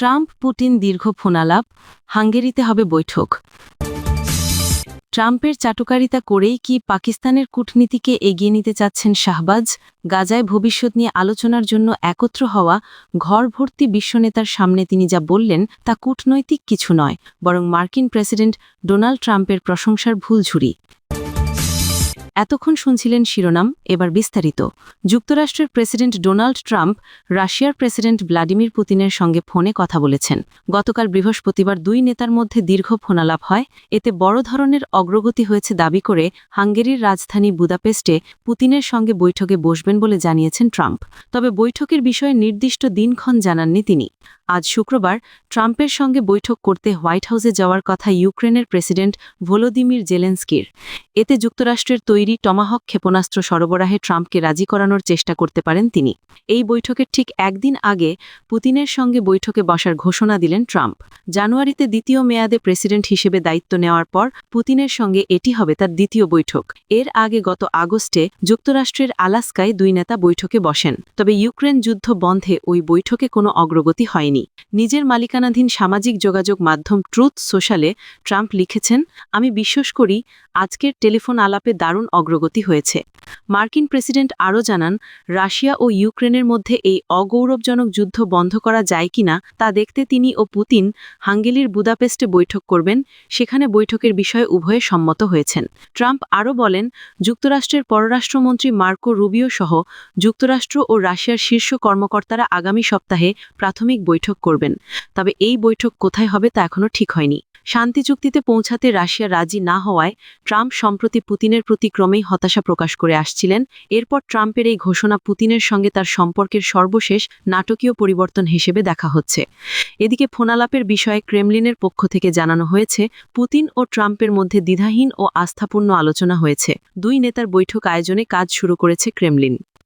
Trump Putin দীর্ঘ ফোনালাপ, হাঙ্গেরিতে হবে বৈঠক। ট্রাম্পের চাটুকারিতা করেই কি পাকিস্তানের কূটনীতিকে এগিয়ে নিতে চাচ্ছেন শাহবাজ, গাজায় ভবিষ্যৎ নিয়ে আলোচনার জন্য একত্র হওয়া ঘর ভর্তি বিশ্বনেতার সামনে তিনি যা বললেন তা কূটনৈতিক কিছু নয়, বরং মার্কিন প্রেসিডেন্ট ডোনাল্ড ট্রাম্পের প্রশংসার ভুলঝুরি এতক্ষণ শুনছিলেন শিরোনাম, এবার বিস্তারিত। যুক্তরাষ্ট্রের প্রেসিডেন্ট ডোনাল্ড ট্রাম্প রাশিয়ার প্রেসিডেন্ট ভ্লাদিমির পুতিনের সঙ্গে ফোনে কথা বলেছেন। গতকাল বৃহস্পতিবার দুই নেতার মধ্যে দীর্ঘ ফোনালাপ হয়। এতে বড় ধরনের অগ্রগতি হয়েছে দাবি করে হাঙ্গেরির রাজধানী বুদাপেস্টে পুতিনের সঙ্গে বৈঠকে বসবেন বলে জানিয়েছেন ট্রাম্প। তবে বৈঠকের বিষয়ে নির্দিষ্ট দিনক্ষণ জানাননি তিনি। আজ শুক্রবার ট্রাম্পের সঙ্গে বৈঠক করতে হোয়াইট হাউসে যাওয়ার কথা ইউক্রেনের প্রেসিডেন্ট ভোলোদিমির জেলেন্সকির। এতে যুক্তরাষ্ট্রের তৈরি টমাহক ক্ষেপণাস্ত্র সরবরাহে ট্রাম্পকে রাজি করানোর চেষ্টা করতে পারেন তিনি। এই বৈঠকের ঠিক একদিন আগে পুতিনের সঙ্গে বৈঠকে বসার ঘোষণা দিলেন ট্রাম্প। জানুয়ারিতে দ্বিতীয় মেয়াদে প্রেসিডেন্ট হিসেবে দায়িত্ব নেওয়ার পর পুতিনের সঙ্গে এটি হবে তার দ্বিতীয় বৈঠক। এর আগে গত আগস্টে যুক্তরাষ্ট্রের আলাস্কায় দুই নেতা বৈঠকে বসেন। তবে ইউক্রেন যুদ্ধ বন্ধে ওই বৈঠকে কোনো অগ্রগতি হয়নি। নিজের মালিকানাধীন সামাজিক যোগাযোগ মাধ্যম ট্রুথ সোশ্যালে ট্রাম্প লিখেছেন, আমি বিশ্বাস করি আজকের টেলিফোন আলাপে দারুণ অগ্রগতি হয়েছে। মার্কিন প্রেসিডেন্ট আরও জানান, রাশিয়া ও ইউক্রেনের মধ্যে এই অগৌরবজনক যুদ্ধ বন্ধ করা যায় কিনা তা দেখতে তিনি ও পুতিন হাঙ্গেলির বুদাপেস্টে বৈঠক করবেন, সেখানে বৈঠকের বিষয়ে উভয়ে সম্মত হয়েছেন। ট্রাম্প আরও বলেন, যুক্তরাষ্ট্রের পররাষ্ট্রমন্ত্রী মার্কো রুবিও সহ যুক্তরাষ্ট্র ও রাশিয়ার শীর্ষ কর্মকর্তারা আগামী সপ্তাহে প্রাথমিক বৈঠক করবেন। তবে এই বৈঠক কোথায় হবে তা এখনও ঠিক হয়নি। শান্তি চুক্তিতে পৌঁছাতে রাশিয়া রাজি না হওয়ায় ট্রাম্প সম্প্রতি পুতিনের প্রতি ক্রমেই হতাশা প্রকাশ করে আসছিলেন। এরপর ট্রাম্পের এই ঘোষণা পুতিনের সঙ্গে তার সম্পর্কের সর্বশেষ নাটকীয় পরিবর্তন হিসেবে দেখা হচ্ছে। এদিকে ফোনালাপের বিষয়ে ক্রেমলিনের পক্ষ থেকে জানানো হয়েছে, পুতিন ও ট্রাম্পের মধ্যে দ্বিধাহীন ও আস্থাপূর্ণ আলোচনা হয়েছে। দুই নেতার বৈঠক আয়োজনে কাজ শুরু করেছে ক্রেমলিন।